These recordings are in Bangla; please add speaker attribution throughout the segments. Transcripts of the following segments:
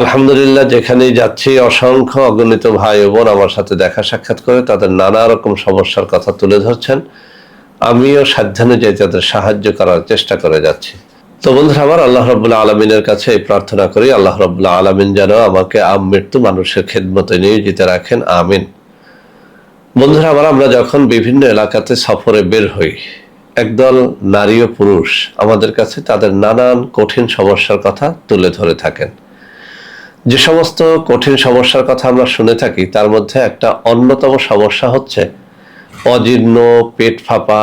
Speaker 1: আলহামদুলিল্লাহ, যেখানেই যাচ্ছি, অসংখ্য অগণিত ভাই বোন আমার সাথে দেখা সাক্ষাৎ করে তাদের নানা রকম সমস্যার কথা তুলে ধরছেন। আমিও সাধ্যানুযায়ী তাদের সাহায্য করার চেষ্টা করে যাচ্ছি। তো বন্ধুরা, আমার আল্লাহ রবুল্লাহ আলমিনের কাছে এই প্রার্থনা করি, আল্লাহ রবুল্লাহ আলমিন যেন আমাকে আম মৃত্যু মানুষের খেদমতে নিয়োজিত রাখেন, আমিন। বন্ধুরা, আমার, আমরা যখন বিভিন্ন এলাকাতে সফরে বের হই, একদল নারী ও পুরুষ আমাদের কাছে তাদের নানান কঠিন সমস্যার কথা তুলে ধরে থাকেন। যে সমস্ত কঠিন সমস্যার কথা আমরা শুনে থাকি, তার মধ্যে একটা অন্যতম সমস্যা হচ্ছে অজীর্ণ, পেট ফাঁপা,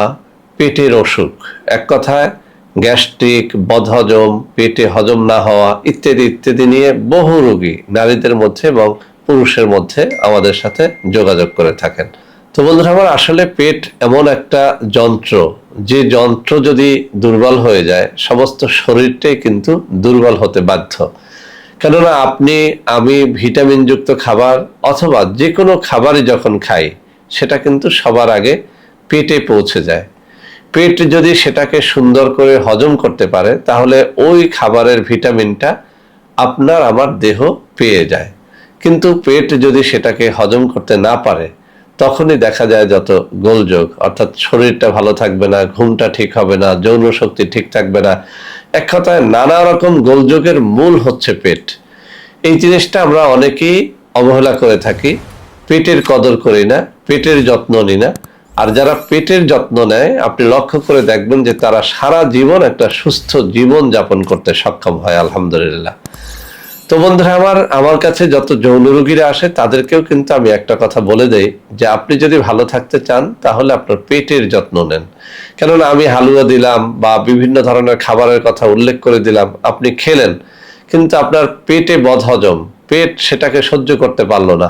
Speaker 1: পেটের অসুখ। এক কথায়, গ্যাস্ট্রিক, বদহজম, পেটে হজম না হওয়া ইত্যাদি ইত্যাদি নিয়ে বহু রোগী নারীদের মধ্যে এবং পুরুষের মধ্যে আমাদের সাথে যোগাযোগ করে থাকেন। তো বন্ধুরা আমার, আসলে পেট এমন একটা যন্ত্র, যে যন্ত্র যদি দুর্বল হয়ে যায়, সমস্ত শরীরটাই কিন্তু দুর্বল হতে বাধ্য। কেননা আপনি, আমি ভিটামিনযুক্ত খাবার অথবা যে কোনো খাবারই যখন খাই, সেটা কিন্তু সবার আগে পেটে পৌঁছে যায়। পেট যদি সেটাকে সুন্দর করে হজম করতে পারে, তাহলে ওই খাবারের ভিটামিনটা আপনার আমার দেহ পেয়ে যায়। কিন্তু পেট যদি সেটাকে হজম করতে না পারে, তখনই দেখা যায় যত গোলযোগ, অর্থাৎ শরীরটা ভালো থাকবে না, ঘুমটা ঠিক হবে না যৌন শক্তি ঠিক থাকবে না এক কথায় নানা রকম গোলযোগের মূল হচ্ছে পেট। এই জিনিসটা আমরা অনেকেই অবহেলা করে থাকি। পেটের কদর করি না, পেটের যত্ন নিই না। আর যারা পেটের যত্ন নেয়, আপনি লক্ষ্য করে দেখবেন যে তারা সারা জীবন একটা সুস্থ জীবন যাপন করতে সক্ষম হয়, আলহামদুলিল্লাহ। তো বন্ধুরা, আমার আমার কাছে যত যৌন রোগীরা আসে, তাদেরকেও কিন্তু আমি একটা কথা বলে দেই যে, আপনি যদি ভালো থাকতে চান, তাহলে আপনার পেটের যত্ন নেন। কেননা আমি হালুয়া দিলাম বা বিভিন্ন ধরনের খাবারের কথা উল্লেখ করে দিলাম, আপনি খেলেন, কিন্তু আপনার পেটে বদহজম, পেট সেটাকে সহ্য করতে পারল না।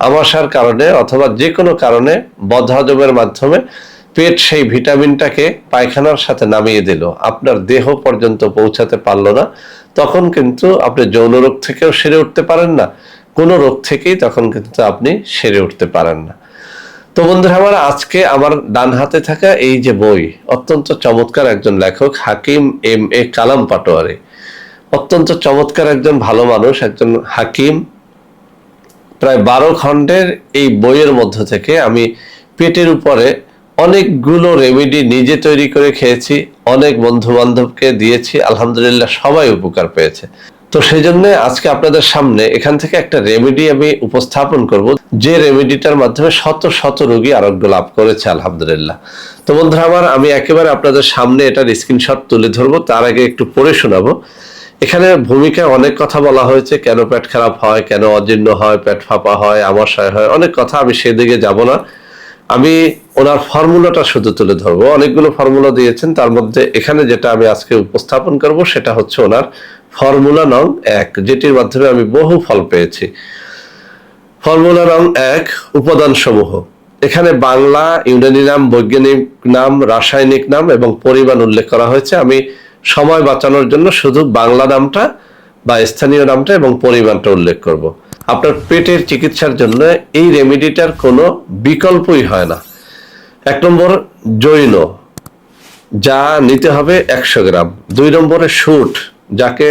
Speaker 1: আমাশার কারণে অথবা যে কোনো কারণে বদহজমের মাধ্যমে পেট সেই ভিটামিনটাকে পায়খানার সাথে নামিয়ে দিল। আপনার দেহ পর্যন্ত পৌঁছাতে পারল না। তখন কিন্তু আপনি যৌন রোগ থেকেও সেরে উঠতে পারেন না। কোনো রোগ থেকেই তখন কিন্তু আপনি সেরে উঠতে পারেন না। তো বন্ধুরা, আমার আজকে আমার ডান হাতে থাকা এই যে বই, অত্যন্ত চমৎকার একজন লেখক হাকিম এম এ কালাম পাটোয়ারি। অত্যন্ত চমৎকার একজন ভালো মানুষ, একজন হাকিম। প্রায় বারো খণ্ডের এই বইয়ের মধ্য থেকে আমি পেটের উপরে অনেকগুলো রেমেডি নিজে তৈরি করে খেয়েছি, অনেক বন্ধু বান্ধবকে দিয়েছি, আলহামদুলিল্লাহ সবাই উপকার পেয়েছে। তো সেই জন্য আজকে আপনাদের সামনে এখান থেকে একটা রেমেডি আমি উপস্থাপন করব, যে রেমেডিটার মাধ্যমে শত শত রোগী আরোগ্য লাভ করেছে, আলহামদুলিল্লাহ। তো বন্ধুরা আমার, আমি একেবারে আপনাদের সামনে এটার স্ক্রিনশট তুলে ধরবো, তার আগে একটু পড়ে শোনাবো। এখানে ভূমিকায় অনেক কথা বলা হয়েছে, কেন পেট খারাপ হয়, কেন অজীর্ণ হয়, পেট ফাঁপা হয় আমাশয় হয়, অনেক কথা আমি সেদিকে যাব না। আমি ওনার ফর্মুলাটা শুধু তুলে ধরবো। অনেকগুলো ফর্মুলা দিয়েছেন, তার মধ্যে এখানে যেটা আমি আজকে উপস্থাপন করব সেটা হচ্ছে ওনার ফর্মুলা নং এক, যেটির মাধ্যমে আমি বহু ফল পেয়েছি। ফর্মুলা নং এক উপাদান সমূহ এখানে বাংলা, ইউনানি নাম, বৈজ্ঞানিক নাম, রাসায়নিক নাম এবং পরিমাণ উল্লেখ করা হয়েছে। আমি সময় বাঁচানোর জন্য শুধু বাংলা নামটা বা স্থানীয় নামটা এবং পরিমাণটা উল্লেখ করব। আপনার পেটের চিকিৎসার জন্য এই রেমেডিটার কোনো বিকল্পই হয় না। এক নম্বর জৈন, যা নিতে হবে একশো গ্রাম। দুই নম্বরে শুট যাকে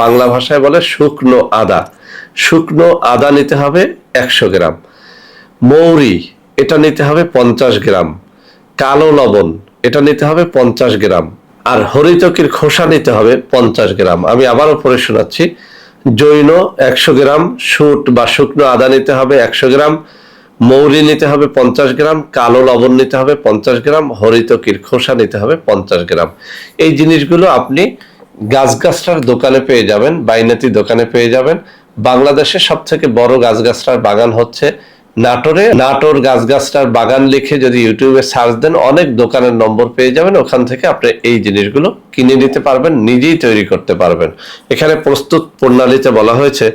Speaker 1: বাংলা ভাষায় বলে শুকনো আদা। শুকনো আদা নিতে হবে একশো গ্রাম। মৌরি, এটা নিতে হবে পঞ্চাশ গ্রাম। কালো লবণ, এটা নিতে হবে পঞ্চাশ গ্রাম। আর হরিতকির খোসা নিতে হবে পঞ্চাশ গ্রাম। আমি আবারও পরে শোনাচ্ছি। জৈন একশো গ্রাম, শুট বা শুকনো আদা নিতে হবে একশো গ্রাম, মৌরি নিতে হবে পঞ্চাশ গ্রাম, কালো লবণ নিতে হবে পঞ্চাশ গ্রাম হরিতকির খোসা নিতে হবে পঞ্চাশ গ্রাম। এই জিনিসগুলো আপনি গাছগাছটার দোকানে পেয়ে যাবেন, বাইনাতি দোকানে পেয়ে যাবেন। বাংলাদেশের সব থেকে বড় গাছগাছটার বাগান হচ্ছে নাটোরে নাটোর গাছগাছটার বাগান লিখে যদি ইউটিউবে সার্চ দেন, অনেক দোকানের নম্বর পেয়ে যাবেন। ওখান থেকে আপনি এই জিনিসগুলো কিনে নিতে পারবেন, নিজেই তৈরি করতে পারবেন। এখানে প্রস্তুত প্রণালীতে বলা হয়েছে,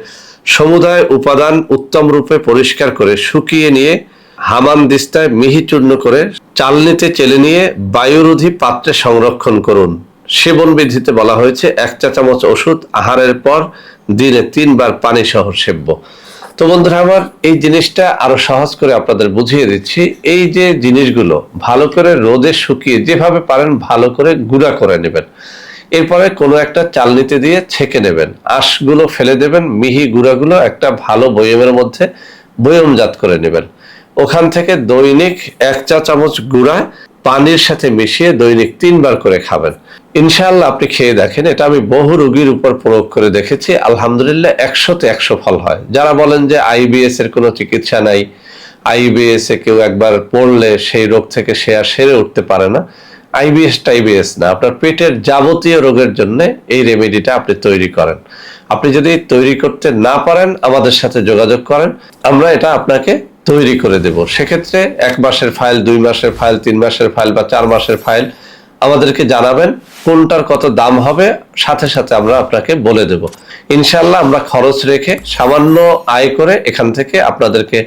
Speaker 1: সমুদায় উপাদান উত্তম রূপে পরিষ্কার করে শুকিয়ে নিয়ে হামান দিস্তায় মিহি চূর্ণ করে চালনিতে চেলে নিয়ে বায়ুরোধী পাত্রে সংরক্ষণ করুন। সেবন বিধিতে বলা হয়েছে, এক চা চামচ ওষুধ আহারের পর দিনে তিনবার পানি সহ সেব্য। তো বন্ধুরা, আমার এই জিনিসটা আরও সহজ করে আপনাদের বুঝিয়ে দিচ্ছি। এই যে জিনিসগুলো ভালো করে রোদে শুকিয়ে যেভাবে পারেন ভালো করে গুঁড়া করে নেবেন। এরপরে কোনো একটা চালনিতে দিয়ে ছেঁকে নেবেন। আঁশগুলো ফেলে দেবেন, মিহি গুঁড়াগুলো একটা ভালো বয়মের মধ্যে বয়মজাত করে নেবেন। ওখান থেকে দৈনিক এক চা চামচ গুঁড়া পানির সাথে মিশিয়ে দৈনিক তিনবার করে খাবেন। ইনশাআল্লাহ আপনি খেয়ে দেখেন, এটা আমি বহু রোগীর উপর প্রয়োগ করে দেখেছি। আলহামদুলিল্লাহ একশোতে একশো ফল হয়। যারা বলেন যে আইবিএস এর কোনো চিকিৎসা নাই আইবিএস এ কেউ একবার পড়লে সেই রোগ থেকে সে আর সেরে উঠতে পারে না। আইবিএস টাইবিএস না, আপনার পেটের যাবতীয় রোগের জন্য এই রেমেডিটা আপনি তৈরি করেন। আপনি যদি তৈরি করতে না পারেন, আমাদের সাথে যোগাযোগ করেন। আমরা এটা আপনাকে তৈরি করে দেব। সেক্ষেত্রে এক মাসের ফাইল দুই মাসের ফাইল তিন মাসের ফাইল বা চার মাসের ফাইল আমাদেরকে জানাবেন কোনটার কত দাম হবে, সাথে সাথে আমরা আপনাকে বলে দেব। ইনশাল্লাহ আমরা খরচ রেখে সামান্য আয় করে এখান থেকে আপনাদেরকে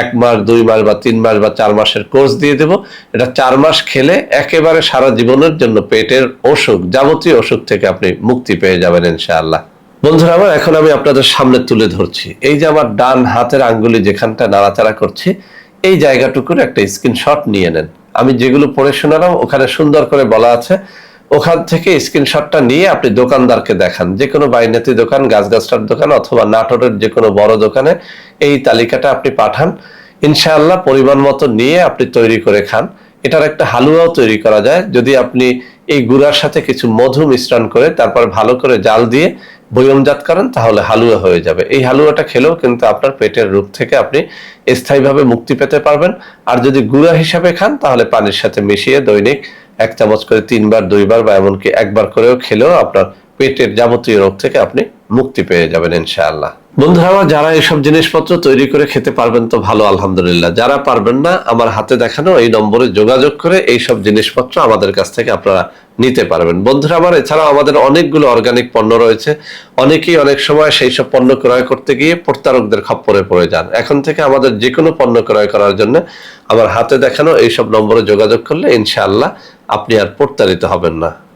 Speaker 1: এক মাস, দুই মাস বা তিন মাস বা চার মাসের কোর্স দিয়ে দেব। এটা চার মাস খেলে একেবারে সারা জীবনের জন্য পেটের অসুখ, যাবতীয় অসুখ থেকে আপনি মুক্তি পেয়ে যাবেন ইনশাআল্লাহ। বন্ধুরা, আমার এখন আমি আপনাদের সামনে তুলে ধরছি। এই যে আমার ডান হাতের আঙ্গুলি যেখানটা নাড়াচাড়া করছি, এই জায়গাটুকুর একটা স্ক্রিনশট নিয়ে নেন। আমি যেগুলো পড়ে শোনালাম, ওখানে সুন্দর করে বলা আছে। ওখান থেকে স্ক্রিনশটটা নিয়ে আপনি দোকানদারকে দেখান। যে কোনো বাইনাতি দোকান, গাছগাছটার দোকান অথবা নাটোরের যে কোনো বড় দোকানে এই তালিকাটা আপনি পাঠান। ইনশাআল্লাহ পরিমাণ মতো নিয়ে আপনি তৈরি করে খান। এটার একটা হালুয়াও তৈরি করা যায়। যদি আপনি এই গুড়ার সাথে কিছু মধু মিশ্রণ করে, তারপর ভালো করে জাল দিয়ে বয়মজাত করেন তাহলে হালুয়া হয়ে যাবে। এই হালুয়াটা খেলেও কিন্তু আপনার পেটের রোগ থেকে আপনি স্থায়ীভাবে মুক্তি পেতে পারবেন। আর যদি গুঁড়া হিসাবে খান, তাহলে পানির সাথে মিশিয়ে দৈনিক এক চামচ করে তিনবার, দুইবার বা এমনকি একবার করেও খেলেও আপনার পেটের যাবতীয় রোগ থেকে আপনি মুক্তি পেয়ে যাবেন ইনশাআল্লাহ। বন্ধুরা, যারা এইসব জিনিসপত্র তৈরি করে খেতে পারবেন তো ভালো, আলহামদুলিল্লাহ। যারা পারবেন না, আমার হাতে দেখানো এই নম্বরে যোগাযোগ করে এইসব জিনিসপত্র আমাদের কাছ থেকে আপনারা নিতে পারবেন। বন্ধুরা, আমার এছাড়াও আমাদের অনেকগুলো অর্গানিক পণ্য রয়েছে। অনেকেই অনেক সময় সেই সব পণ্য ক্রয় করতে গিয়ে প্রত্যারকদের খপ্পরে পড়ে যান। এখন থেকে আমাদের যে কোনো পণ্য ক্রয় করার জন্য আমার হাতে দেখানো এইসব নম্বরে যোগাযোগ করলে ইনশাআল্লাহ আপনি আর প্রত্যারিত হবেন না।